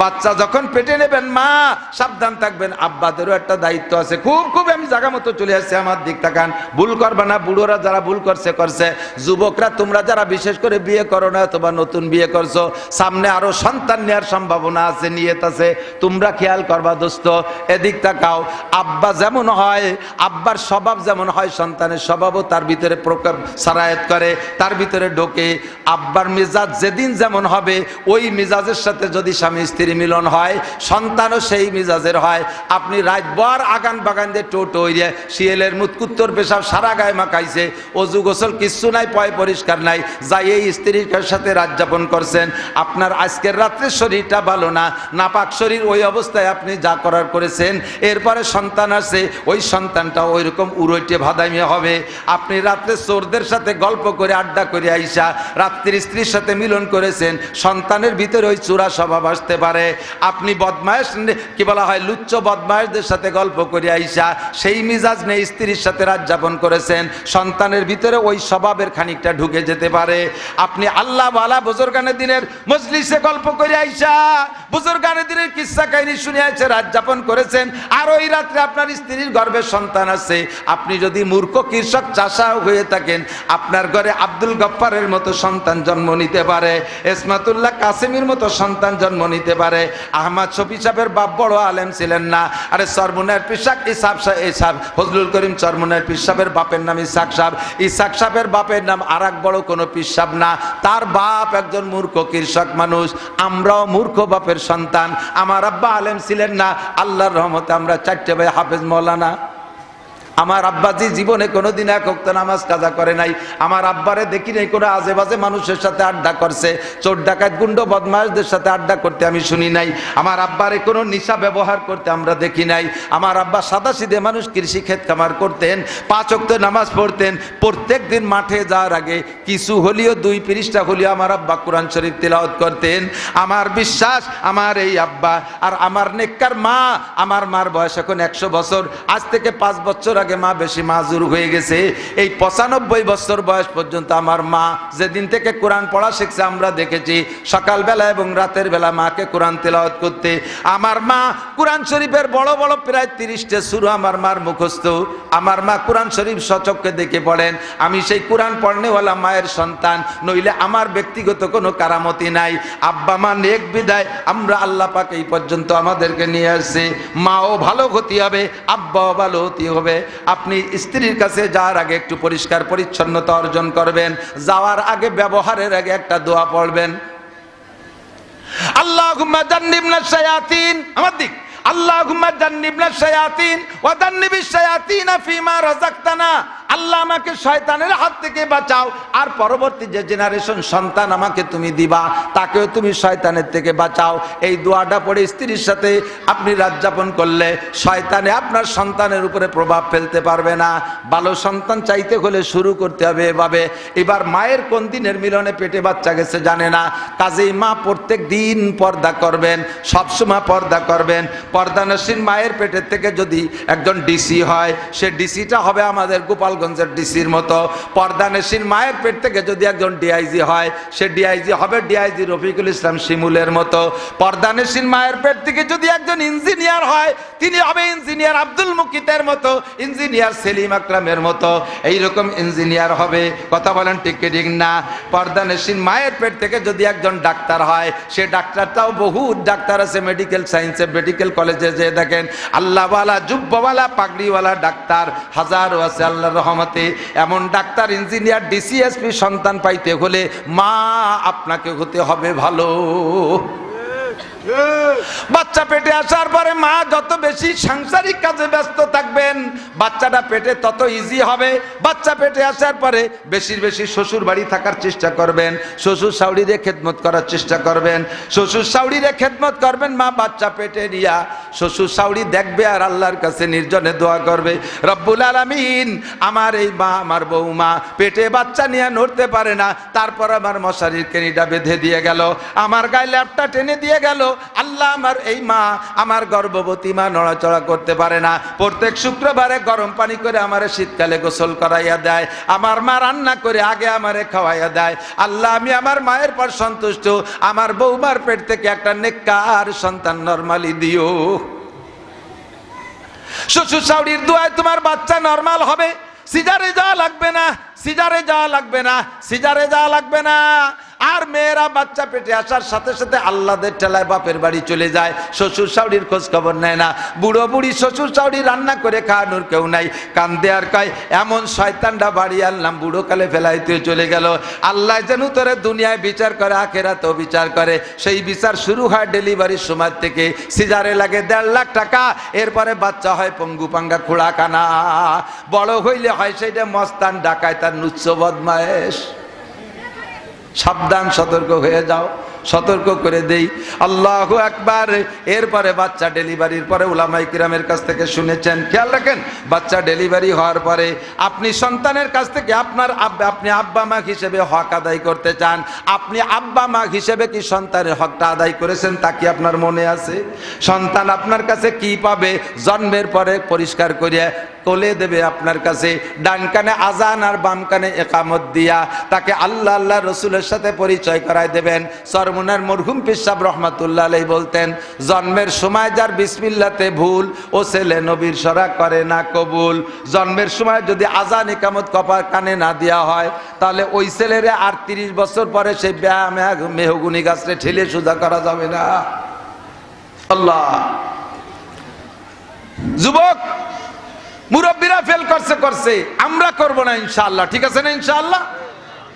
বাচ্চা যখন পেটে নেবেন মা সাবধান থাকবেন। আব্বাদেরও একটা দায়িত্ব আছে। খুব খুব জায়গা মতো চলে আসছে, আমার দিক তাকান। ভুল করবে না, বুড়োরা যারা ভুল করছে করছে। যুবকরা, তোমরা যারা বিশেষ করে বিয়ে করো না, অথবা নতুন বিয়ে করছ, সামনে আরও সন্তান নেওয়ার সম্ভাবনা আছে, নিয়ত আছে। তোমরা খেয়াল করবা দোস্ত, এদিক তাকাও। আব্বা যেমন হয়, আব্বার স্বভাব যেমন হয়, সন্তানের স্বভাবও তার ভিতরে প্রকার সারায়ত করে, তার ভিতরে ঢোকে। আব্বার মেজাজ যেদিন যেমন হবে, ওই মেজাজের সাথে যদি স্বামী স্ত্রী মিলন হয়, সন্তানও সেই মেজাজের হয়। আপনি রাতভর আগান বাগান দিয়ে টোটো হইয়ে শিয়েলের মুতকুত্তর পেশাব সারা গায়ে মাখাইছে। অজু গোসল কিচ্ছু নাই, পয় পরিষ্কার নাই। যাই এই স্ত্রীর সাথে রাত যাপন করছেন। আপনার আজকের রাত্রে শরীরটা ভালো না। নাপাক শরীর ওই অবস্থায় আপনি যা করার করেছেন, এরপরে সন্তান আছে, ওই সন্তানটা ওই রকম উড়ইটে ভাদাইমে হবে। আপনি রাত্রে চোরদের সাথে গল্প করে আড্ডা করে আইসা, রাত্রির স্ত্রীর সাথে মিলন করেছেন, সন্তানের ভিতরে ওই চূড়া স্বভাব আসতে পারে। আপনি বদমায়েশ কি বলা হয়, লুচ্চ বদমায়েশদের সাথে গল্প করে আইসা সেই মিজাজ নেই, স্ত্রীর সাথে রাত যাপন করেছেন। সন্তানের ভিতরে ওই স্বভাবের খানিকটা ঢুকে যেতে পারে। আপনি আল্লাহ বালা বুজুর্গানের দিনের মজলিসে গল্প করে আইসা, বুজুর্গানের দিনের কিস্সা কাহিনী শুনে আছে রাত যাপন করেছেন। আর ওই রাত্রে আপনার স্ত্রীর গর্ভে সন্তান আছে। আপনি যদি মূর্খ, কৃষক, চাষা হয়ে থাকেন, আপনার ঘরে আব্দুল গফ্ফারের মতো সন্তান জন্ম নিতে পারে এসমাতুল্লাহ কাসেমির মতো সন্তান জন্ম নিতে পারে। আহমদ শফি সাহেবের বাপ বড় আলেম ছিলেন না। আরে সরমুনের পিসাক ইসাব ইসাব ফজলুল করিম চরমুনের পিসাবের বাপের নাম ইসাক সাহেব। ইসাক সাহেবের বাপের নাম আর বড় কোনো পিসাব না। তার বাপ একজন মূর্খ কৃষক মানুষ। আমরাও মূর্খ বাপের সন্তান। আমার আব্বা আলেম ছিলেন না। আল্লাহর রহমতে আমরা চারটে ভাই হাফেজ মৌলানা। আমার আব্বাজি জীবনে কোনোদিন এক অক্ত নামাজ কাজা করে নাই, আমার আব্বারে দেখি নাই কোনো আজে বাজে মানুষের সাথে আড্ডা করছে। চোর ডাকাত, গুন্ড, বদমাশদের সাথে আড্ডা করতে আমি শুনি নাই। আমার আব্বারে কোনো নিশা ব্যবহার করতে আমরা দেখি নাই। আমার আব্বা সাদা সিধে মানুষ কৃষি ক্ষেত কামার করতেন, পাঁচ অক্ত নামাজ পড়তেন। প্রত্যেক দিন মাঠে যাওয়ার আগে কিছু হলিও, দুই পৃষ্ঠা হলিও আমার আব্বা কোরআন শরীফ তিলাওয়াত করতেন। আমার বিশ্বাস, আমার এই আব্বা আর আমার নেককার মা, আমার মার বয়স এখন একশো বছর। আজ থেকে পাঁচ বছর আগে মা, বেশি মাজুর হয়ে গেছে। এই পঁচানব্বই বছর বয়স পর্যন্ত আমার মা যেদিন থেকে কোরআন পড়া শিখছে, আমরা দেখেছি সকালবেলা এবং রাতের বেলা মাকে কোরআন তেলাওয়াত করতে। আমার মা কোরআন শরীফের বড় বড় প্রায় তিরিশটা শুরু আমার মার মুখস্থ। আমার মা কোরআন শরীফ সচককে দেখে পড়েন আমি সেই কোরআন পড়নেওয়ালা মায়ের সন্তান, নইলে আমার ব্যক্তিগত কোনো কারামতি নাই। আব্বা মা নেক বিদায়, আমরা আল্লাহ পাক এই পর্যন্ত আমাদেরকে নিয়ে আসছে। মাও ভালো ক্ষতি হবে, আব্বাও ভালো ক্ষতি হবে। আপনি স্ত্রীর কাছে যাওয়ার আগে একটু পরিষ্কার পরিচ্ছন্নতা অর্জন করবেন, যাওয়ার আগে ব্যবহারের আগে একটা দোয়া পড়বেন। আল্লাহ আমার দিক। আল্লাহুম্মা আল্লাহ আমাকে শয়তানের হাত থেকে বাঁচাও। আর পরবর্তী যে জেনারেশন সন্তান আমাকে তুমি দিবা, তাকেও তুমি শয়তানের থেকে বাঁচাও। এই দোয়াটা পড়ে স্ত্রীর সাথে আপনি রাত যাপন করলে শয়তানে আপনার সন্তানের উপরে প্রভাব ফেলতে পারবে না। ভালো সন্তান চাইতে হলে শুরু করতে হবে এভাবে। এবার মায়ের কোন দিনের মিলনে পেটে বাচ্চা গেছে জানে না। কাজেই মা প্রত্যেক দিন পর্দা করবেন, সবসময় পর্দা করবেন। পর্দা নসীন মায়ের পেটের থেকে যদি একজন ডিসি হয়, সে ডিসিটা হবে আমাদের গোপালগঞ্জের ডিসির মতো পর্দা নসীন মায়ের পেট থেকে যদি একজন ডিআইজি হয়, সে ডিআইজি হবে ডিআইজি রফিকুল ইসলাম শিমুলের মতো। পর্দা নসীন মায়ের পেট থেকে যদি একজন ইঞ্জিনিয়ার হয়, তিনি হবে ইঞ্জিনিয়ার আব্দুল মুকিতের মতো, ইঞ্জিনিয়ার সেলিম আকরামের মতো। এইরকম ইঞ্জিনিয়ার হবে, কথা বলেন ঠিক কি ঠিক না? পর্দা নসীন মায়ের পেট থেকে যদি একজন ডাক্তার হয়, সে ডাক্তারটাও বহু ডাক্তার আছে, মেডিকেল সায়েন্সে, মেডিকেল কলেজে যে দেখেন, আল্লাহওয়ালা জুব্বাওয়ালা পাগড়িওয়ালা ডাক্তার হাজারও আছে, আল্লাহর রহমতে এমন ডাক্তার ইঞ্জিনিয়ার ডিসিএসপি সন্তান পাইতে হলে মা আপনাকে হতে হবে ভালো। বাচ্চা পেটে আসার পরে মা যত বেশি সাংসারিক কাজে ব্যস্ত থাকবেন, বাচ্চাটা পেটে তত ইজি হবে। বাচ্চা পেটে আসার পরে বেশির বেশি শ্বশুর বাড়ি থাকার চেষ্টা করবেন, শ্বশুর শাউরিরে খেদমত করার চেষ্টা করবেন, শ্বশুর শাউরিরে খেদমত করবেন, মা বাচ্চা পেটে নিয়া শ্বশুর শাউরি দেখবে আর আল্লাহর কাছে নির্জনে দোয়া করবে, রব্বুল আলামিন, আমার এই মা, আমার বৌমা পেটে বাচ্চা নিয়ে নড়তে পারে না। তারপর আমার মশারির কেনিটা বেঁধে দিয়ে গেল, আমার গায়ে ল্যাপটা টেনে দিয়ে গেল আল্লাহ আমার এই মা আমার গর্ভবতী মা নড়াচড়া করতে পারে না। প্রত্যেক শুক্রবারে গরম পানি করে আমার শীতকালে গোসল করাইয়া দেয়। আমার মা রান্না করে আগে আমারে খাওয়াইয়া দেয়। আল্লাহ, আমি আমার মায়ের পর সন্তুষ্ট। আমার বৌমার পেট থেকে একটা নেককার সন্তান নর্মালি দিও। শ্বশুর শাশুড়ির দোয়ায় তোমার বাচ্চা নর্মাল হবে। সিজারে যাওয়া লাগবে না, সিজারে যাওয়া লাগবে না, সিজারে যাওয়া লাগবে না। আর মেয়েরা বাচ্চা পেটে আসার সাথে সাথে আল্লাদের ঠেলায় বাপের বাড়ি চলে যায়। শ্বশুর শাশুড়ির খোঁজ খবর নেয় না। বুড়ো বুড়ি শ্বশুর শাশুড়ি রান্না করে খাওয়ানোর কেউ নাই। কান্দে আর কয়, এমন শয়তানটা বাড়ি আনলাম, বুড়ো কালে ফেলাইতে চলে গেল। আল্লাহ যেন তোরে দুনিয়ায় বিচার করে, আখেরাতেও বিচার করে। সেই বিচার শুরু হয় ডেলিভারির সময় থেকে। সিজারে লাগে দেড় লাখ টাকা, এরপরে বাচ্চা হয় পঙ্গু পাঙ্গা খোড়া কানা বড় হইলে হয় সেইটা মস্তান ডাকায় তার নুচ্ছ বদমায়েশ। সাবধান, সতর্ক হয়ে যাও, সতর্ক করে দেই। আল্লাহ একবার এরপরে বাচ্চা ডেলিভারির পরে উলামাই কিরামের কাছ থেকে শুনেছেন, খেয়াল রাখেন, বাচ্চা ডেলিভারি হওয়ার পরে আপনি সন্তানের কাছ থেকে আপনার আপনি আব্বা, মা হিসেবে হক আদায় করতে চান। আপনি আব্বা, মা হিসেবে কি সন্তানের হকটা আদায় করেছেন তা কি আপনার মনে আছে? সন্তান আপনার কাছে কি পাবে? জন্মের পরে পরিষ্কার করিয়া কোলে দেবে আপনার কাছে, ডান কানে আজান আর বাম কানে একামত দিয়া, তাকে আল্লাহ আল্লাহ রসুলের সাথে পরিচয় করায় দেবেন। সরমুনার মরহুম পিসাব রহমাতুল্লাহ আলাই বলতেন, জন্মের সময় যার বিসমিল্লাতে ভুল, ও ছেলে নবীর সরা করে না কবুল। জন্মের সময় যদি আজান একামত কপার কানে না দেওয়া হয়, তাহলে ওই ছেলেরে আর তিরিশ বছর পরে সেই ব্যায়াম মেহগুনি গাছরে ঠেলে সোজা করা যাবে না। আল্লাহ। যুবক মুরব্বীরা ফেল করছে করছে। আমরা করব না ইনশাল্লাহ ঠিক আছে না, ইনশাআল্লাহ?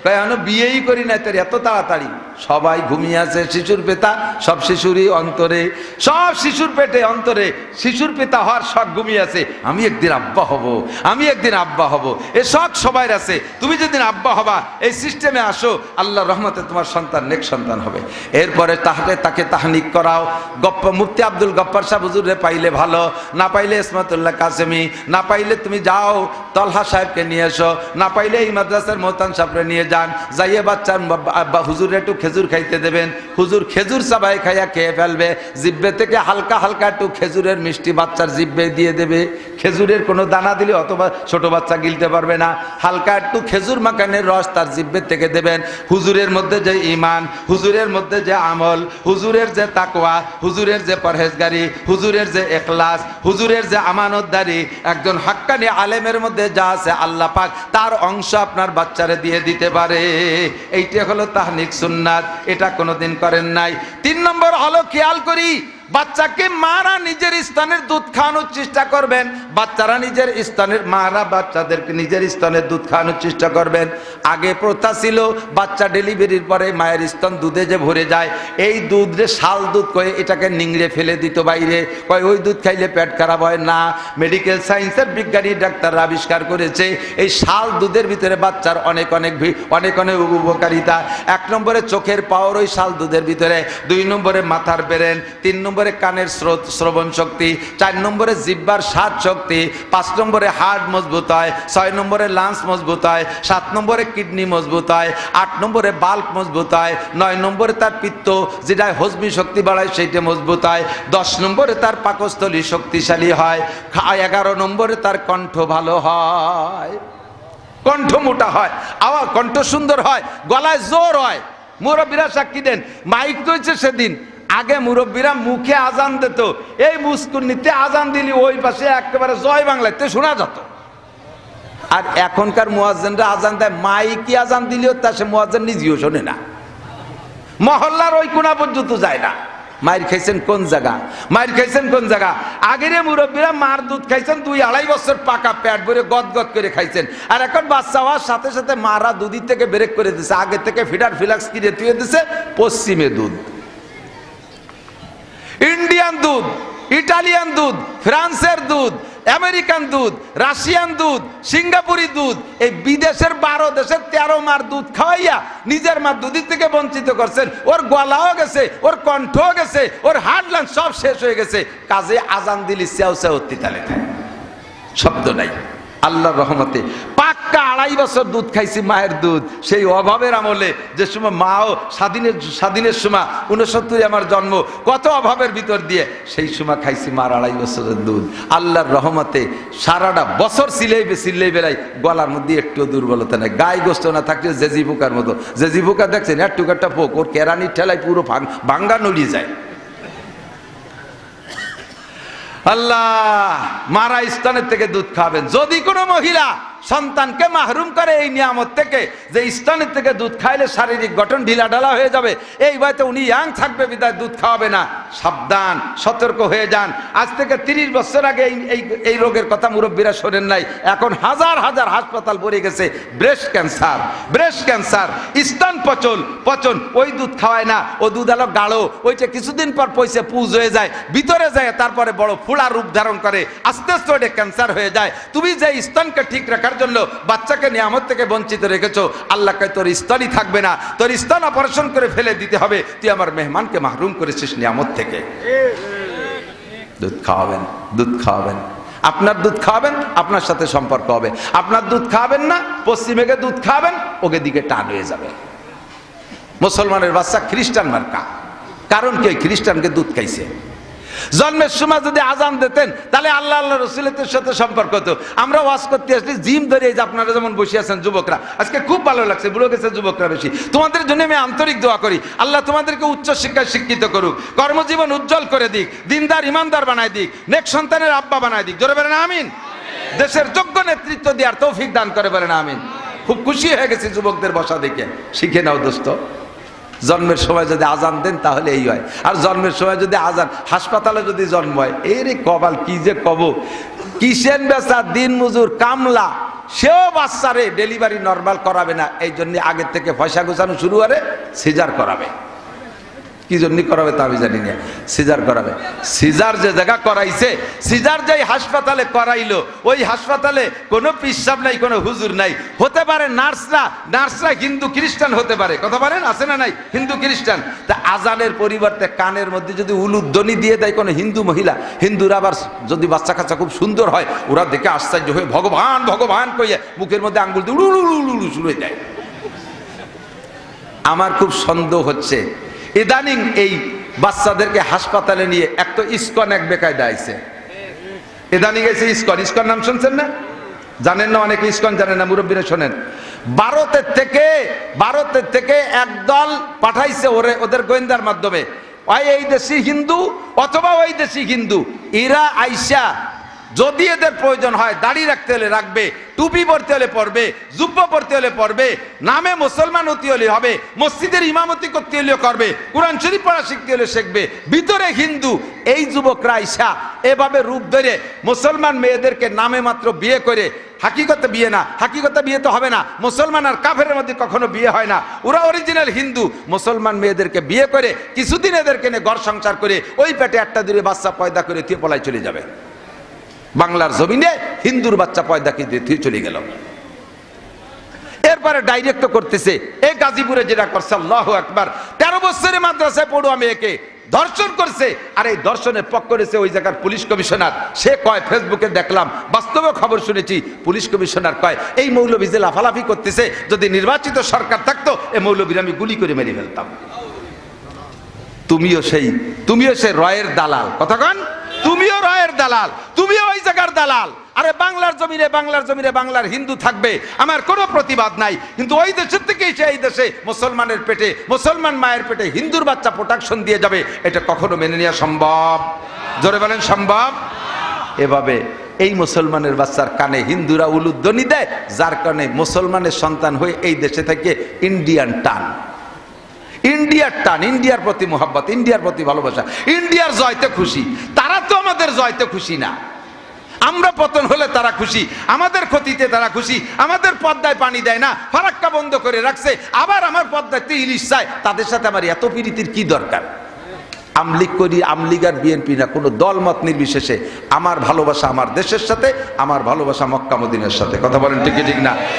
কেন বিয়েই করি না তোর, এত তাড়াতাড়ি। সবাই ঘুমিয়ে আছে, শিশুর পেতা, সব শিশুরই অন্তরে, সব শিশুর পেটে অন্তরে, শিশুর পেতা হওয়ার শখ ঘুমিয়ে আছে। আমি একদিন আব্বা হব, আমি একদিন আব্বা হব। এ শখ সবাই আছে। তুমি যেদিন আব্বা হবা, এই সিস্টেমে আসো আল্লাহ রহমতে তোমার সন্তান নেক সন্তান হবে। এরপরে তাহলে তাকে তাহনিক করাও। গপ্প, মুফতি আব্দুল গপ্পার সাহেব হুজুরে পাইলে ভালো, না পাইলে ইসমাতুল্লাহ কাসেমি, না পাইলে তুমি যাও, তলহা সাহেবকে নিয়ে এসো, না পাইলে এই মাদ্রাসার মোহতান সাহেবরে নিয়ে যান, যাইয়ে বাচ্চার হুজুর একটু খেজুর খাইতে দেবেন। হুজুর খেজুর চাবাই খাইয়া খেয়ে ফেলবে। জিব্বে থেকে হালকা হালকা একটু খেজুরের মিষ্টি বাচ্চার জিব্বে দিয়ে দেবে। খেজুরের কোনো দানা দিলে অথবা ছোট বাচ্চা গিলতে পারবে না। হালকা একটু খেজুর মাখানের রস তার জিব্বের থেকে দেবেন। হুজুরের মধ্যে যে ইমান হুজুরের মধ্যে যে আমল, হুজুরের যে তাকোয়া হুজুরের যে পরহেজগারি, হুজুরের যে এখলাস, হুজুরের যে আমানতদারি, একজন হাক্কানি আলেমের মধ্যে যা আছে আল্লাহ পাক তার অংশ আপনার বাচ্চারে দিয়ে দিতে পারে। এইটা হলো তাহনিক সুন্নাত, এটা কোনোদিন করেন নাই। তিন নম্বর হলো খেয়াল করি বাচ্চাকে মারা নিজের স্থানের দুধ খাওয়ানোর চেষ্টা করবেন। বাচ্চারা নিজের স্থানের, মারা বাচ্চাদেরকে নিজের স্তনের দুধ খাওয়ানোর চেষ্টা করবেন। আগে প্রথা ছিল, বাচ্চা ডেলিভারির পরে মায়ের স্তন দুধে যে ভরে যায়, এই দুধ শাল দুধ কয়ে এটাকে নিংড়ে ফেলে দিত বাইরে। কয়, ওই দুধ খাইলে পেট খারাপ হয়? না, মেডিকেল সায়েন্সের বিজ্ঞানী ডাক্তাররা আবিষ্কার করেছে, এই শাল দুধের ভিতরে বাচ্চার অনেক অনেক অনেক অনেক উপকারিতা। এক নম্বরে চোখের পাওয়ার ওই শাল দুধের ভিতরে, দুই নম্বরে মাথার বেরেন, তিন নম্বরে কানের স্রোত, শ্রবণ শক্তি, চার নম্বরে জিব্বার স্বাদ শক্তি, পাঁচ নম্বরে হার্ট মজবুত হয়, ছয় নম্বরে লাংস মজবুত হয়, সাত নম্বরে কিডনি মজবুত হয়, আট নম্বরে বাল্ব মজবুত হয়, নয় নম্বরে তার পিত্ত যেটা হজমি শক্তি বাড়ায় সেইটা মজবুত হয়, দশ নম্বরে তার পাকস্থলী শক্তিশালী হয় এগারো নম্বরে তার কণ্ঠ ভালো হয়। কণ্ঠ মোটা হয় আওয়াজ কণ্ঠ সুন্দর হয়, গলায় জোর হয়। মুরব্বীরা সাক্ষী দেন, মাইক হচ্ছে সেদিন। আগে মুরব্বীরা মুখে আজান দিত। এই মুস্কুন্নিতে আজান দিলি ওই পাশে একেবারে জয় বাংলাতে শোনা যেত? আর এখনকার মুয়াজ্জেনরা আজান দেয় মাইকি আজান দিলেও তা সে মুয়াজ্জেন নিজেও শোনে না। মহল্লার ওই কোনা পর্যন্ত যায় না। মায়ের খাইছেন কোন জায়গা? মায়ের খাইছেন কোন জায়গা? আগের মুরব্বীরা মার দুধ খাইছেন, দুই আড়াই বছর পাকা প্যাট ভরে গদ গদ করে খাইছেন। আর এখন বাচ্চা হওয়ার সাথে সাথে মারা দুধি থেকে ব্রেক করে দিছে। আগে থেকে ফিডার ফিলাক্স কিনে তুলে দিছে, পশ্চিমে দুধ। ইন্ডিয়ান দুধ, ইটালিয়ান দুধ, ফ্রান্সের দুধ, আমেরিকান দুধ, রাশিয়ান দুধ, সিঙ্গাপুরি দুধ, এই বিদেশের বারো দেশের তেরো মার দুধ খাওয়াইয়া নিজের মার দুধের থেকে বঞ্চিত করছেন। ওর গলাও গেছে, ওর কণ্ঠও গেছে, ওর লাঞ্চ সব শেষ হয়ে গেছে। কাজে আজান দিলি সেও সেও তিতালে শব্দ নাই। আল্লাহর রহমতে। আড়াই বছর দুধ খাইছি মায়ের দুধ। সেই অভাবের আমলে যে সময় মাও স্বাধীনের স্বাধীনের সময় উনসত্তরে আমার জন্ম, কত অভাবের ভিতর দিয়ে সেই সময় খাইছি মার আড়াই বছরের দুধ। আল্লাহর রহমতে সারাটা বছর সিলেইবে সিলেই বেড়াই, গলার মধ্যে একটু দুর্বলতা নেই। গায়ে গোস্ত না থাকলে জেজি পোকার মতো। জেজি পোকা দেখছেন, একটু একটা পোক, ওর কেরানির ঠেলায় পুরো ভাঙ্গা নড়িয়ে যায়। আল্লাহ, মারা স্থানের থেকে দুধ খাবেন। যদি কোনো মহিলা সন্তানকে মাহরুম করে এই নিয়ামত থেকে, যে স্থানের থেকে দুধ খাইলে শারীরিক গঠন ঢিলা ঢালা হয়ে যাবে। এই বয়তে উনি ইয়াং থাকবে, বিদায় দুধ খাওয়াবে না। সাবধান, সতর্ক হয়ে যান। আজ থেকে তিরিশ বছর আগে এই এই রোগের কথা মুরব্বীরা শোনেন নাই। এখন হাজার হাজার হাসপাতাল ভরে গেছে। Breast cancer breast cancer. স্তন পচন পচন। ওই দুধ খাওয়ায় না। ও দুধ আলো গাঢ়। ওইটা কিছুদিন পর পয়সা পুজ হয়ে যায়। ভিতরে যায়, তারপরে বড় ফুলা রূপ ধারণ করে। আস্তে আস্তে ওটা ক্যান্সার হয়ে যায়। তুমি যে স্তনকে ঠিক রাখার জন্য বাচ্চাকে নিয়ামত থেকে বঞ্চিত রেখেছো। আল্লাহকে তোর স্তনই থাকবে না। তোর স্তন অপারেশন করে ফেলে দিতে হবে। তুই আমার মেহমানকে মাহরুম করেছিস নিয়ামত থেকে। দুধ খাওয়াবেন দুধ খাওয়াবেন। আপনার দুধ খাওয়াবেন, আপনার সাথে সম্পর্ক হবে। আপনার দুধ খাওয়াবেন না পশ্চিমেকে দুধ খাওয়াবেন, ওকে দিকে টান হয়ে যাবে। মুসলমানের বাচ্চা খ্রিস্টান মার্কা। কারণ কি? খ্রিস্টানকে দুধ খাইছে। জন্মের সময় যদি আজান দিতেন, তাহলে আল্লাহ আল্লাহ রসুলের সাথে সম্পর্ক হতো। আমরা ওয়াজ করতে আসলে জিম ধরে যে আপনারা যেমন বসে আছেন যুবকরা, আজকে খুব ভালো লাগছে, বুড়ো গেছে যুবকরা বেশি। তোমাদের জন্য আমি আন্তরিক দোয়া করি। আল্লাহ তোমাদেরকে উচ্চ শিক্ষায় শিক্ষিত করুক, কর্মজীবন উজ্জ্বল করে দিক, দিনদার ইমানদার বানায় দিক, নেক সন্তানের আব্বা বানায় দিক। জোরে বলেন, আমিন। দেশের যোগ্য নেতৃত্ব দেওয়ার তৌফিক দান করে বলেন, আমিন। খুব খুশি হয়ে গেছি যুবকদের বসা দেখে। শিখে নাও, দোস্ত। জন্মের সময় যদি আজান দেন, তাহলে এই হয়। আর জন্মের সময় যদি আজান, হাসপাতালে যদি জন্ম হয় এই রে কবাল কি যে কব? কিসেন বেচা? দিন মজুর, কামলা। সেও বাচ্চারে ডেলিভারি নর্মাল করাবে না। এই জন্য আগের থেকে পয়সা গোছানো শুরু করে, সিজার করাবে। কি জন্য করাবে তা আমি জানি না। সিজার করাবে। সিজার যে জায়গা করাইছে, সিজার যে হাসপাতালে করাইলো, ওই হাসপাতালে কোনো পিসাব নাই, কোনো হুজুর নাই। হতে পারে নার্সরা নার্সরা হিন্দু খ্রিস্টান হতে পারে। কথা বলেন, আছে না নাই? হিন্দু খ্রিস্টান। তা আজানের পরিবর্তে কানের মধ্যে যদি উলুধ্বনি দিয়ে দেয় কোনো হিন্দু মহিলা, হিন্দুরা আবার যদি বাচ্চা কাচ্চা খুব সুন্দর হয়, ওরা দেখে আশ্চর্য হয়ে ভগবান ভগবান কইয়া মুখের মধ্যে আঙ্গুল দিয়ে উলু উলু উলু শুরু হয়ে যায় আমার খুব সন্দেহ হচ্ছে ইদানিং এই বাচ্চাদেরকে হাসপাতালে নিয়ে এক তো ইস্কন এক বেকায়দা আইছে। ইদানিং এসে ইস্কন। ইস্কন নাম শুনছেন না? জানেন না অনেকে ইস্কন জানেন না, মুরব্বীরা শোনেন। ভারতের থেকে ভারতের থেকে একদল পাঠাইছে ওরে, ওদের গোয়েন্দার মাধ্যমে। ওই এই দেশি হিন্দু অথবা ওই দেশি হিন্দু। এরা আইসা যদি এদের প্রয়োজন হয়, দাড়ি রাখতে হলে রাখবে, টুপি পরতে হলে পরবে, জুব্ব পরতে হলে পরবে, নামে মুসলমান হতে হলে হবে, মসজিদের ইমামতি করতে হলেও করবে, কোরআন শরীফ পড়া শিখতে হলে শিখবে, ভিতরে হিন্দু, এই যুবকরা আইসা এভাবে রূপ ধরে মুসলমান মেয়েদেরকে নামে মাত্র বিয়ে করে, হাকিকতে বিয়ে না, হাকিকতে বিয়ে তো হবে না, মুসলমান আর কাফের মধ্যে কখনো বিয়ে হয় না, ওরা অরিজিনাল হিন্দু, মুসলমান মেয়েদেরকে বিয়ে করে, কিছুদিন এদেরকে নিয়ে ঘর সংসার করে, ওই পেটে একটা দূরে বাচ্চা পয়দা করে তুই পলায় চলে যাবে। বাংলার জমিনে হিন্দুর বাচ্চা পয়দা কিন্তু তুই চলে গেল? এরপরে ডাইরেক্ট করতেছে এই গাজীপুরে যেটা করছে, আল্লাহ একবার তেরো বছরের মাদ্রাসায় পড়ুয়া মেয়েকে ধর্ষণ করছে, আর এই ধর্ষণের পক্ষ করেছে ওই জায়গার পুলিশ কমিশনার। সে কয়, ফেসবুকে দেখলাম, বাস্তবে খবর শুনেছি, পুলিশ কমিশনার কয়, এই মৌলবী যে লাফালাফি করতেছে, যদি নির্বাচিত সরকার থাকতো এই মৌলবীর আমি গুলি করে মেরে ফেলতাম। তুমিও সেই তুমিও সেই রয়ের দালাল। কথা কথাগণ তুমিও রয়ের দালাল, তুমিও ওই জায়গার দালাল। আরে বাংলার জমিনে বাংলার জমিনে বাংলার হিন্দু থাকবে, আমার কোনো প্রতিবাদ নাই। কিন্তু ওই দেশের থেকেই সে এই দেশে মুসলমানের পেটে, মুসলমান মায়ের পেটে হিন্দুর বাচ্চা প্রোটাকশন দিয়ে যাবে, এটা কখনো মেনে নেওয়া সম্ভব? জোরে বলেন, সম্ভব? এভাবে এই মুসলমানের বাচ্চার কানে হিন্দুরা উলুধ্বনি দেয়, যার কারণে মুসলমানের সন্তান হয়ে এই দেশে থেকে ইন্ডিয়ান টান। ইন্ডিয়ার টান, ইন্ডিয়ার প্রতি মোহাব্বত, ইন্ডিয়ার প্রতি ভালোবাসা। ইন্ডিয়ার জয়তে খুশি। তারা তো আমাদের জয়তে খুশি না। আমরা পতন হলে তারা খুশি। আমাদের ক্ষতিতে তারা খুশি। আমাদের পদ্মায় পানি দেয় না। ফারাক্কা বন্ধ করে রাখছে। আবার আমার পদ্মাতে ইলিশ চায়। তাদের সাথে আমার এত পিরিতির কি দরকার? আমলিগ করি, আমলিগ আর বিএনপি না। কোনো দল মত নির্বিশেষে আমার ভালোবাসা আমার দেশের সাথে, আমার ভালোবাসা মক্কা মদিনের সাথে। কথা বলেন ঠিক ঠিক না?